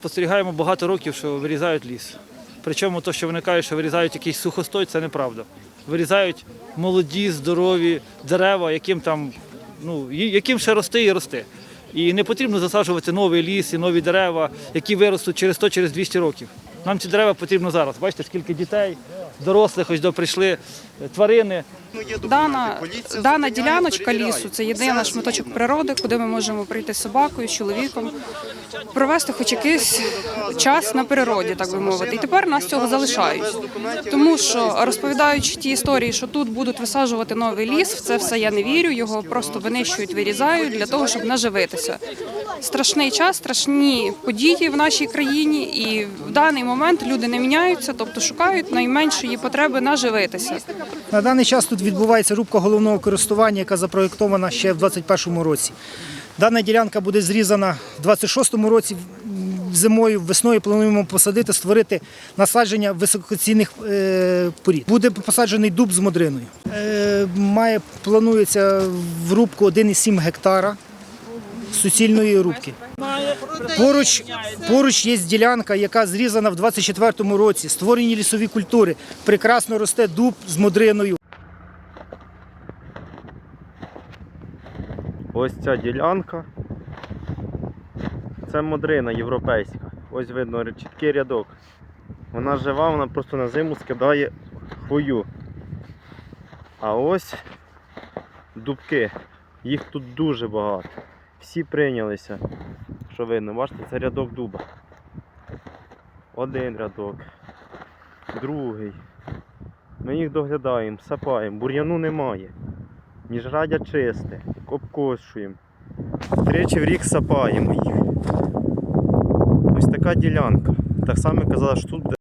Спостерігаємо багато років, що вирізають ліс. Причому те, що вони кажуть, що вирізають якийсь сухостой, це неправда. Вирізають молоді, здорові дерева, яким там, ну, яким ще рости і рости. І не потрібно засаджувати новий ліс і нові дерева, які виростуть через 100 через 200 років. Нам ці дерева потрібно зараз. Бачите, скільки дітей, дорослих ось до прийшли, тварини. Дана, дана діляночка лісу це єдиний шматочок природи, куди ми можемо прийти з собакою, з чоловіком, провести хоч якийсь час на природі, так би мовити. І тепер нас цього залишають. Тому що розповідаючи ті історії, що тут будуть висаджувати новий ліс, в це все я не вірю. Його просто винищують, вирізають для того, щоб наживитися. Страшний час, страшні події в нашій країні, і в даний момент люди не міняються, тобто шукають найменшої потреби наживитися. На даний час тут відбувається рубка головного користування, яка запроєктована ще в 2021 році. Дана ділянка буде зрізана в 2026 році. Зимою, весною плануємо посадити, створити насадження високоцінних е, порід. Буде посаджений дуб з модриною. Е, має планується в рубку 1,7 гектара суцільної рубки. Поруч, поруч є ділянка, яка зрізана в 24-му році. Створені лісові культури. Прекрасно росте дуб з модриною. Ось ця ділянка. Це модрина європейська. Ось видно чіткий рядок. Вона жива, вона просто на зиму скидає хвою. А ось дубки. Їх тут дуже багато. Всі прийнялися. Що видно, бачите, це рядок дуба. Один рядок, другий. Ми їх доглядаємо, сапаємо, бур'яну немає. Міжрадя чисте, обкошуємо. Тричі в рік сапаємо їх. Ось така ділянка. Так само казала, що тут буде